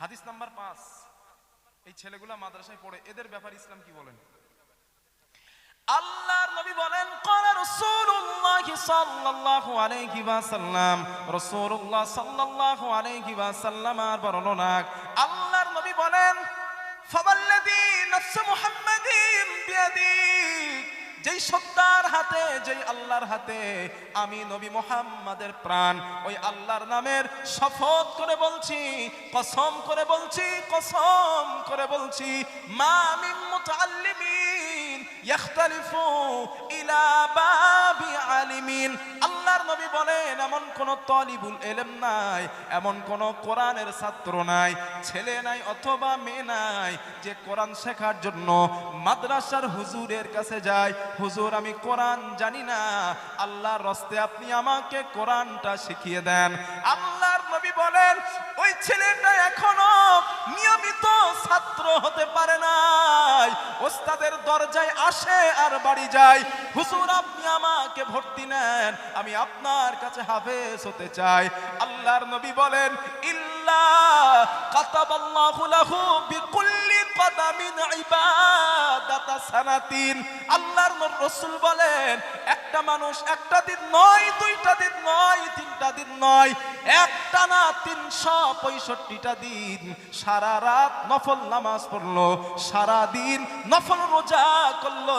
হাদিস নাম্বার পাঁচ এই ছেলেগুলা মাদ্রাসায় পড়ে এদের ব্যাপারে ইসলাম কি বলেন আল্লাহর নবী বলেন قال رسول الله صلى الله عليه وسلم رسول الله صلى الله عليه وسلم আর বর্ণনা আল্লাহর নবী বলেন فوالذي نفس محمد بيده যেই সত্তার হাতে, যেই আল্লাহর হাতে আমি নবী মোহাম্মদের প্রাণ, ওই আল্লাহর নামের শপথ করে বলছি, কসম করে বলছি, কসম করে বলছি, মা মিন মুতাআল্লিমিন ইয়াখতালিফু ইলা বাবি আল্লাহর নবী বলেন, এমন কোন তলিবুল এলেম নাই, এমন কোন কোরআনের ছাত্র নাই, ছেলে নাই অথবা মেয়ে নাই, যে কোরআন শেখার জন্য মাদ্রাসার হুজুরের কাছে যায়, হুজুর, আমি কোরআন জানি না, আল্লাহর রস্তে আপনি আমাকে কোরআনটা শিখিয়ে দেন। আল্লাহর নবী বলেন ওই ছেলেটা এখনও নিয়মিত ছাত্র হতে পারে নাই। ওস্তাদের দরজায় আসে আর বাড়ি যায়। হুজুর, আপনি আমাকে ভর্তি নেন, আমি আপনার কাছে হাফেজ হতে চাই। আল্লাহর নবী বলেন, ইল্লা লাহু বিকুল্লি ইবাদাতা সানাতিন। আল্লাহর রাসূল বলেন, একটা মানুষ একটা দিন নয়, দুইটা দিন নয়, তিনটা দিন নয় একটা না তিনশো পঁয়ষট্টিটা দিন সারা রাত নফল নামাজ পড়ল, সারা দিন নফল রোজা করল।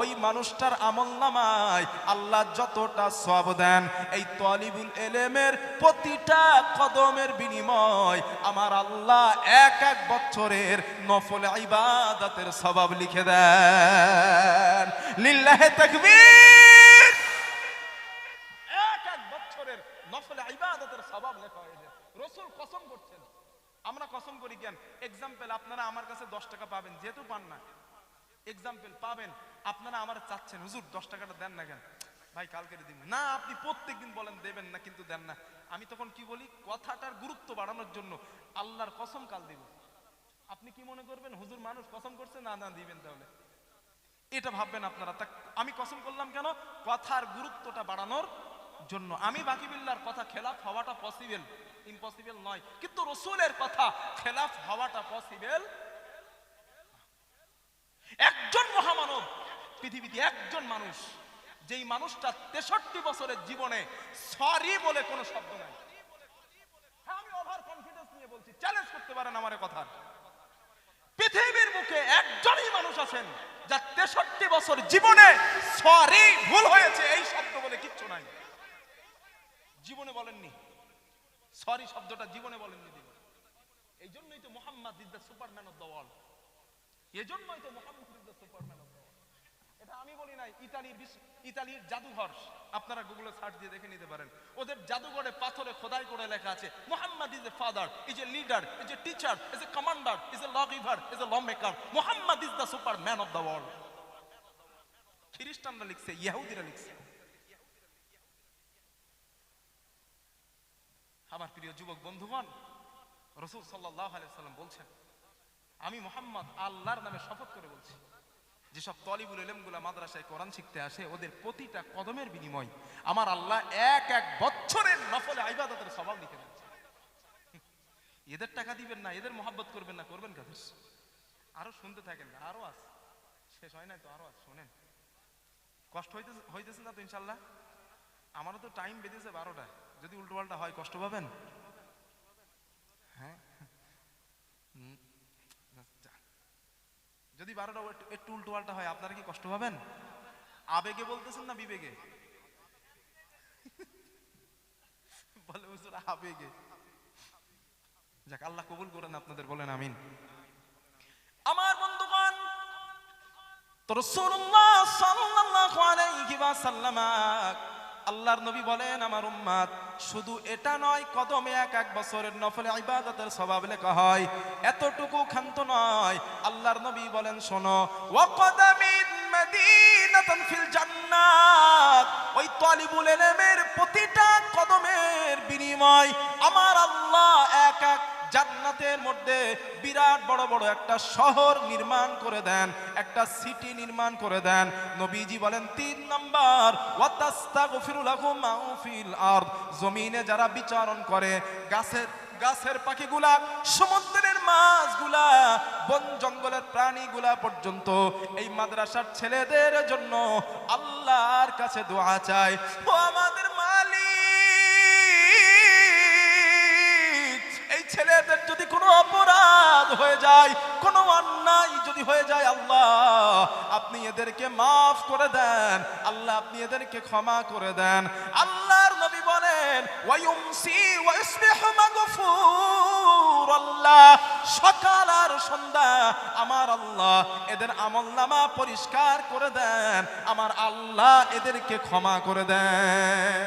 ওই মানুষটার আমল নামায় আল্লাহ যতটা সব দেন। এই তলিবুল এলেমের প্রতিটা কদমের বিনিময় আমার আল্লাহ এক এক বছরের নফল ইবাদতের স্বভাব লিখে দেন। লিল্লাহে তাকবীর এক এক বছরের নফলে ইবাদতের স্বভাব লেখা হয়ে যায় রসুল কসম করছেন। আমরা কসম করি কেন? এক্সাম্পল আপনারা আমার কাছে দশ টাকা পাবেন, যেহেতু পান না। এক্সাম্পল পাবেন, আপনারা আমার চাচ্ছেন, হুজুর, দশ টাকাটা দেন না কেন? ভাই, কালকে দিন। না, আপনি প্রত্যেকদিন বলেন, দেবেন না, কিন্তু দেন না। আমি তখন কি বলি? কথাটার গুরুত্ব বাড়ানোর জন্য আল্লাহর কসম কাল দিব। আপনি কি মনে করবেন, হুজুর মানুষ কসম করছে? না না, দিবেন তাহলে। এটা ভাববেন আপনারা। তা আমি কসম করলাম কেন? কথার গুরুত্বটা বাড়ানোর জন্য। আমি বাকি বিল্লার কথা খেলাফ হওয়াটা পসিবল ইম্পসিবল নয়। কিন্তু রসুলের কথা খেলাফ হওয়াটা পসিবল একজন মহামানব পৃথিবীতে একজন মানুষ যেই মানুষটা তেষট্টি বছরের জীবনে সরি বলে কোনো শব্দ নাই। হ্যাঁ, আমি ওভার কনফিডেন্স নিয়ে বলছি চ্যালেঞ্জ করতে পারেন আমার কথা পৃথিবীর মুখে একজনই মানুষ আছেন যার তেষট্টি বছর জীবনে সরি ভুল হয়েছে এই শব্দ বলে কিচ্ছু নাই। জীবনে বলেননি। সরি শব্দটা জীবনে বলেননি তিনি। এই জন্যই তো Mohammad is the superman of the world এই জন্যই তো Mohammad is the superman of the world এটা আমি বলি নাই, ইতালির ইতালির জাদুঘর। আপনারা গুগলে সার্চ দিয়ে দেখে নিতে পারেন। ওদের জাদুঘরে পাথরে খোদাই করে লেখা আছে, Mohammad is a father is a leader is a teacher is a commander is a law giver is a law maker Mohammad is the superman of the world খ্রিস্টানরা লিখছে, ইহুদিরা লিখছে। আমার প্রিয় যুবক বন্ধুগণ, রসুল সাল্লাহ আলাইসাল্লাম বলছেন, আমি মোহাম্মদ আল্লাহর নামে শপথ করে বলছি, যেসব তলিবুল এলেমগুলা মাদ্রাসায় কোরআন শিখতে আসে, ওদের প্রতিটা কদমের বিনিময় আমার আল্লাহ এক এক বছরের নফলে আইবাদতের স্বভাব লিখে দিচ্ছে এদের টাকা দিবেন না, এদের মোহাব্বত করবেন না, করবেন কাদের? আরও শুনতে থাকেন না, আরও আছে শেষ হয় নাই তো, আরও আছে শোনেন। কষ্ট হইতেছে হইতেছে না তো ইনশাল্লাহ? আমারও তো টাইম বেঁধেছে বারোটা যদি উল্টো পাল্টা হয়, কষ্ট পাবেন? হ্যাঁ? আচ্ছা। যদি বারোটা একটু- একটু উল্টো পাল্টা হয়, আপনারা কি কষ্ট পাবেন? আবেগে বলতেছেন না বিবেগে? বলে আবেগে। যাক, আল্লাহ কবুল করেন আপনাদের, বলেন আমিন। আমার বন্ধুগণ, তো রাসূলুল্লাহ সাল্লাল্লাহু আলাইহি ওয়াসাল্লাম আল্লাহর নবী বলেন, আমার উম্মাদ, শুধু এটা নয়, কদমে এক এক বছরের নফলে ইবাদতের স্বভাব লেখা হয়। এতটুকু ক্ষান্ত নয়। আল্লাহর নবী বলেন, শোনো ওয়া কদামিন জান্নাত। ওই প্রতিটা কদমের বিনিময় আমার আল্লাহ এক এক জান্নাতের মধ্যে বিরাট বড় বড় একটা শহর নির্মাণ করে দেন, একটা সিটি নির্মাণ করে দেন। নবীজি বলেন, তিন নম্বর আরদ। জমিনে যারা বিচারণ করে, গাছের গাছের পাখিগুলা, সমুদ্রের মাছগুলা, বন জঙ্গলের প্রাণীগুলা পর্যন্ত এই মাদ্রাসার ছেলেদের জন্য আল্লাহর কাছে দোয়া চায়। ও আমাদের যায়, কোনো অন্যায় যদি হয়ে যায়, আল্লাহ, আপনি এদেরকে মাফ করে দেন, আল্লাহ, আপনি এদেরকে ক্ষমা করে দেন। আল্লাহর নবী বলেন আল্লাহ সকাল আর সন্ধ্যা আমার আল্লাহ, এদের আমল নামা পরিষ্কার করে দেন, আমার আল্লাহ এদেরকে ক্ষমা করে দেন।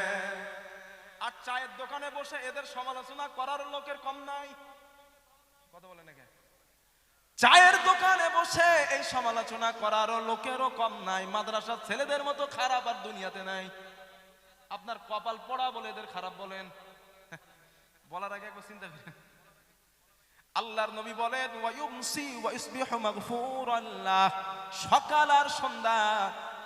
আর চায়ের দোকানে বসে এদের সমালোচনা করার লোকের কম নাই। কথা নাকি? চায়ের দোকানে বসে এই সমালোচনা করারও লোকেরও কম নাই, মাদ্রাসার ছেলেদের মতো খারাপ আর দুনিয়াতে নাই। আপনার কপাল পড়া বলে এদের খারাপ বলেন। বলার আগে একবার চিন্তা করেন। আল্লাহর নবী বলেন সকাল আর সন্ধ্যা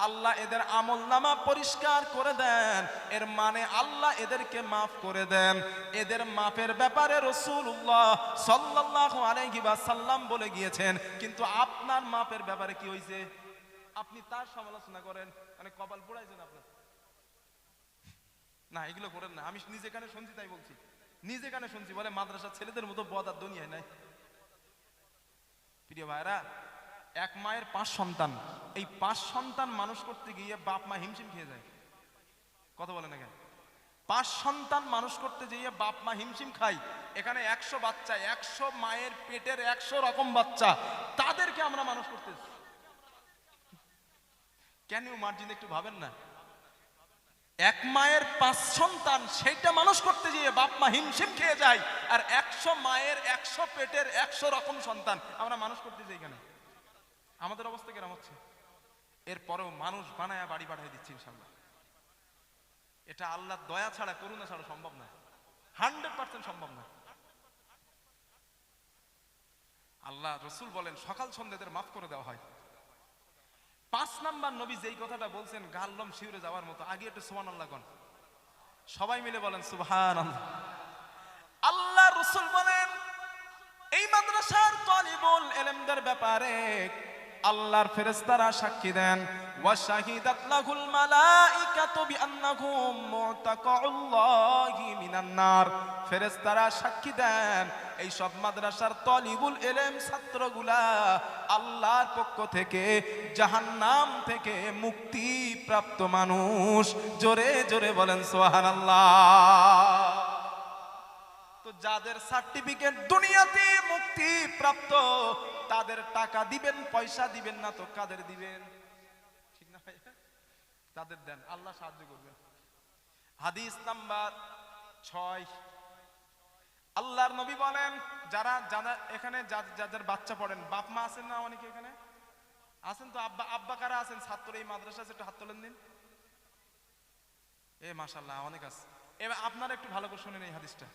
আল্লাহ এদের আমল নামা পরিষ্কার করে দেন। এর মানে আল্লাহ এদেরকে মাফ করে দেন। এদের মাফের ব্যাপারে রসুল্লাহ সাল্লাল্লাহু আলাইহি সাল্লাম বলে গিয়েছেন, কিন্তু আপনার মাপের ব্যাপারে কি হয়েছে আপনি তার সমালোচনা করেন। মানে কপাল পোড়াইছেন আপনার। না, এগুলো করেন না। আমি নিজে কানে শুনছি, তাই বলছি। নিজে কানে শুনছি, বলে মাদ্রাসার ছেলেদের মতো বদ আর দুনিয়ায় নাই। প্রিয় ভাইরা এক মায়ের পাঁচ সন্তান। এই পাঁচ সন্তান মানুষ করতে গিয়ে বাপ মা হিমশিম খেয়ে যায়। কথা বলে না কেন পাঁচ সন্তান মানুষ করতে গিয়ে বাপ মা হিমশিম খাই এখানে একশো বাচ্চা, একশো মায়ের পেটের একশো রকম বাচ্চা। তাদেরকে আমরা মানুষ করতেছি কেন মার্জিন একটু ভাবেন না? এক মায়ের পাঁচ সন্তান সেইটা মানুষ করতে গিয়ে বাপ মা হিমশিম খেয়ে যায়। আর একশো মায়ের একশো পেটের একশো রকম সন্তান আমরা মানুষ করতে যাই এখানে। আমাদের অবস্থা কেরম হচ্ছে? এরপরেও মানুষ বানায়া বাড়ি পাঠিয়ে দিচ্ছে ইনশাল্লাহ এটা আল্লাহ দয়া ছাড়া করুণা ছাড়া সম্ভব না হান্ড্রেড পার্সেন্ট সম্ভব না আল্লাহ রসুল বলেন, সকাল সন্ধ্যেদের মাফ করে দেওয়া হয়। পাঁচ নাম্বার নবী যেই কথাটা বলছেন গাল্লম শিউরে যাওয়ার মতো, আগে একটু সুবান আল্লাহ কন। সবাই মিলে বলেন সুবহান আল্লাহ আল্লাহ রসুল বলেন, এই মাদ্রাসার তলিবুল এলেমদের ব্যাপারে আল্লাহর ফেরেশতারা সাক্ষী দেন, ওয়া শাহিদাত লাহুল মালাইকাতু বিআন্নাহু মুতাকাউল্লাহি মিনান নার। ফেরেশতারা সাক্ষী দেন, এই সব মাদ্রাসার তলিবুল এলেম ছাত্রগুলা আল্লাহর পক্ষ থেকে জাহান্নাম থেকে মুক্তি প্রাপ্ত মানুষ। জোরে জোরে বলেন, সুবহানাল্লাহ। তো যাদের সার্টিফিকেট দুনিয়াতে মুক্তি প্রাপ্ত তাদের টাকা দিবেন, পয়সা দিবেন না তো কাদের দিবেন? ঠিক না তাদের দেন, আল্লাহ সাহায্য করবেন। হাদিস নাম্বার ছয়। আল্লাহর নবী বলেন, যারা যারা এখানে যাদের বাচ্চা পড়েন, বাপ মা আছেন না অনেকে এখানে? আছেন তো আব্বা আব্বা কারা আছেন? ছাত্র এই মাদ্রাসা একটু হাত তোলেন দিন। এ মাশাল্লাহ অনেক আছে। এবার আপনারা একটু ভালো করে শুনেন এই হাদিসটা।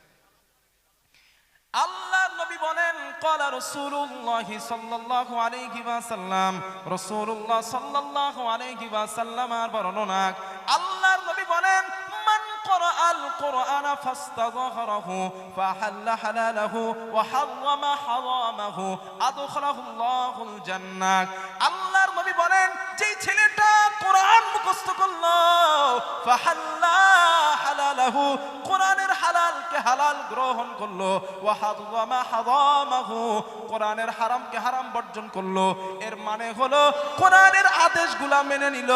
আল্লাহ নবী বলেন, কলা রসুল্লাহ সাল্লাহ আলাইহি ওয়াসাল্লাম রসুল্লাহ সাল্লাহ আলাইহি ওয়াসাল্লাম আর বর্ণনা আল্লাহর নবী বলেন, মান করা আল কোরআন ফাস্তাযহরাহু, ফাহাল্ল হালালাহু আল্লাহর নবী বলেন, যেই ছেলেটা কোরআন মুখস্থ করল, ফাহাল্ল হালালাহু, কোরআন হালালকে হালাল গ্রহণ করল। ওয়া হারামা হারামাহু কোরআনের হারামকে হারাম বর্জন করল। এর মানে হলো, কোরআনের আদেশগুলা মেনে নিল,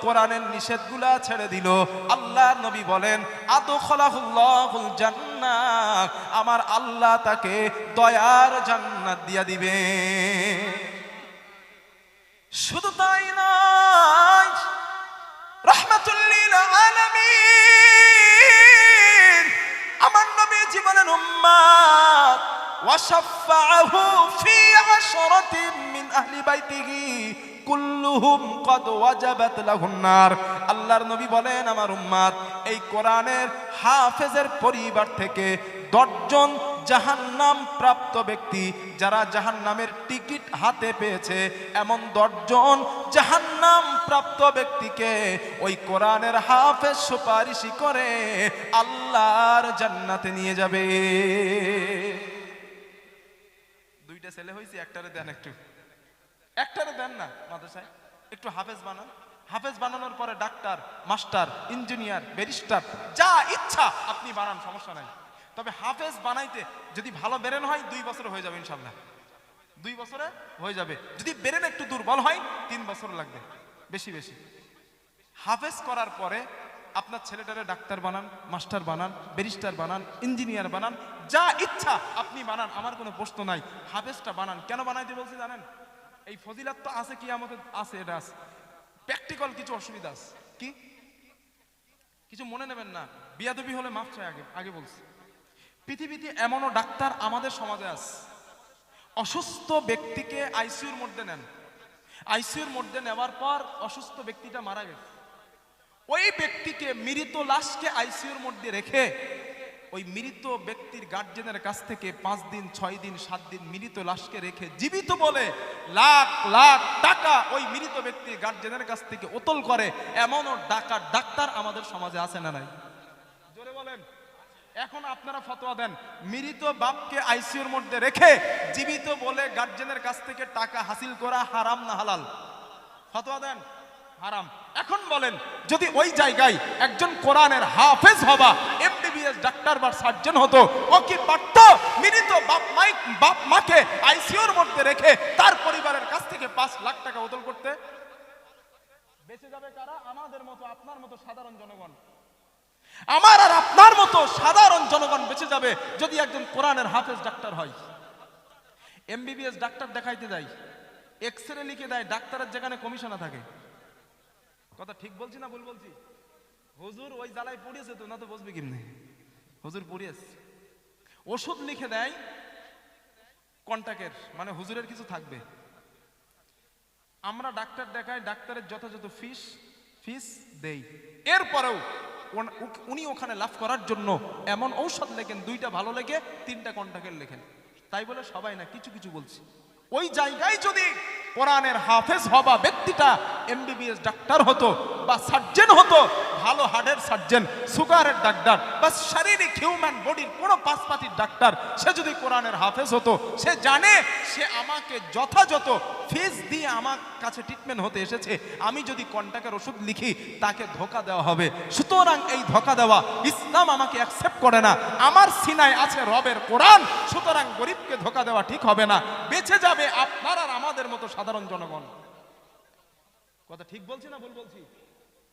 কোরআনের নিষেধগুলা ছেড়ে দিল। আল্লাহর নবী বলেন, আদখালাহুল্লাহুল জান্নাহ আমার আল্লাহ তাকে দয়ার জান্নাত দিয়া দিবে। শুধু তাই নয় রহমাতুল্লিল আলামিন। আমার নবী জীবনের উম্মাত ওয়াশাফাআহু ফি আশরাতিন মিন আহলি বাইতিহি, কুল্লুহুম কদ ওয়াজাবাত লাহুন নার। আল্লাহর নবী বলেন, আমার উম্মাদ, এই কোরআনের হাফেজের পরিবার থেকে দশজন জাহান্নাম প্রাপ্ত ব্যক্তি যারা জাহান্নামের টিকিট হাতে পেয়েছে, এমন দশজন জাহান্নাম প্রাপ্ত ব্যক্তিকে ওই কোরআনের হাফেজ সুপারিশি করে আল্লাহর জান্নাতে নিয়ে যাবে। দুইটা ছেলে হয়েছে, একটারে দেন একটু। একটারে দেন না, মাদ্রাসায়। একটু হাফেজ বানান। হাফেজ বানানোর পরে ডাক্তার, মাস্টার, ইঞ্জিনিয়ার, ব্যারিস্টার, যা ইচ্ছা আপনি বানান, সমস্যা নাই। তবে হাফেজ বানাইতে যদি ভালো বেরেন হয়, দুই বছরে হয়ে যাবে ইনশাল্লাহ দুই বছরে হয়ে যাবে। যদি বেরেন একটু দুর্বল হয়, তিন বছর লাগবে, বেশি বেশি। হাফেজ করার পরে আপনার ছেলেটারে ডাক্তার বানান, মাস্টার বানান, ব্যারিস্টার বানান, ইঞ্জিনিয়ার বানান, যা ইচ্ছা আপনি বানান, আমার কোনো প্রশ্ন নাই। হাফেজটা বানান। কেন বানাইতে বলছি জানেন? এই ফজিলাত তো আছে কি আমাদের আছে, এটা আছে। প্র্যাকটিক্যাল কিছু অসুবিধা আছে। কি? কিছু মনে নেবেন না। বিয়াদবি হলে মাফ চাই আগে আগে বলছি। পৃথিবীতে এমনও ডাক্তার আমাদের সমাজে আছে। অসুস্থ ব্যক্তিকে আইসিইউর মধ্যে নেন। আইসিইউর মধ্যে নেওয়ার পর অসুস্থ ব্যক্তিটা মারা গেছে। ওই ব্যক্তিকে মৃত লাশকে আইসিইউর মধ্যে রেখে ওই মৃত ব্যক্তির গার্জেনের কাছ থেকে পাঁচ দিন, ছয় দিন, সাত দিন মৃত লাশকে রেখে জীবিত বলে লাখ লাখ টাকা ওই মৃত ব্যক্তির গার্জেনের কাছ থেকে ওতল করে, এমনও ডাকা ডাক্তার আমাদের সমাজে আছে না নাই? এখন আপনারা ফতোয়া দেন, মৃত বাপকে আইসিইউর মধ্যে রেখে জীবিত বলে গার্জেনের কাছ থেকে টাকা হাসিল করা হারাম না হালাল? ফতোয়া দেন, হারাম। এখন বলেন, যদি ওই জায়গায় একজন কোরআনের হাফেজ হবা এমবিবিএস ডাক্তার বা সার্জন হতো, ও কি পারত? মৃত বাপ মাই বাপ মাকে আইসিইউর মধ্যে রেখে তার পরিবারের কাছ থেকে পাঁচ লাখ টাকা ওতল করতে? বেঁচে যাবে কারা? আমাদের মতো, আপনার মতো সাধারণ জনগণ। আমার আর আপনার মতো সাধারণ জনগণ বেঁচে যাবে যদি একজন কোরআনের হাফেজ ডাক্তার হয়। এমবিবিএস ডাক্তার দেখাইতে দেয় এক্স রে লিখে দেয়, ডাক্তারের যেখানে কমিশনে থাকে। কথা ঠিক বলছি না ভুল বলছি? হুজুর ওই জ্বালায় পড়িয়েছে তো, না তো বসবে কেমনে? হুজুর পড়িয়েছে। ওষুধ লিখে দেয় কন্টাকের মানে হুজুরের কিছু থাকবে। আমরা ডাক্তার দেখাই, ডাক্তারের যথাযথ ফিস ফিস দেই। এরপরেও উনি ওখানে লাভ করার জন্য এমন ঔষধ লেখেন, দুইটা ভালো লেগে তিনটা কন্টাকের লেখেন। তাই বলে সবাই না, কিছু কিছু বলছি। ওই জায়গায় যদি কোরআনের হাফেজ হবা ব্যক্তিটা এমবিবিএস ডাক্তার হতো বা সার্জেন হতো ভালো হার্টের সার্জেন সুগারের ডাক্তার বা শারীরিক হিউম্যান বডির কোনো পাশপাতির ডাক্তার সে যদি কোরআনের হাফেজ হতো, সে জানে, সে আমাকে যথাযথ ফিস দিয়ে আমার কাছে ট্রিটমেন্ট হতে এসেছে। আমি যদি কন্টাকের ওষুধ লিখি, তাকে ধোকা দেওয়া হবে। সুতরাং এই ধোকা দেওয়া ইসলাম আমাকে অ্যাকসেপ্ট করে না। আমার সিনায় আছে রবের কোরআন, সুতরাং গরিবকে ধোকা দেওয়া ঠিক হবে না। বেঁচে যাবে আপনার আর আমাদের মতো সাধারণ জনগণ। কথা ঠিক বলছি না ভুল বলছি?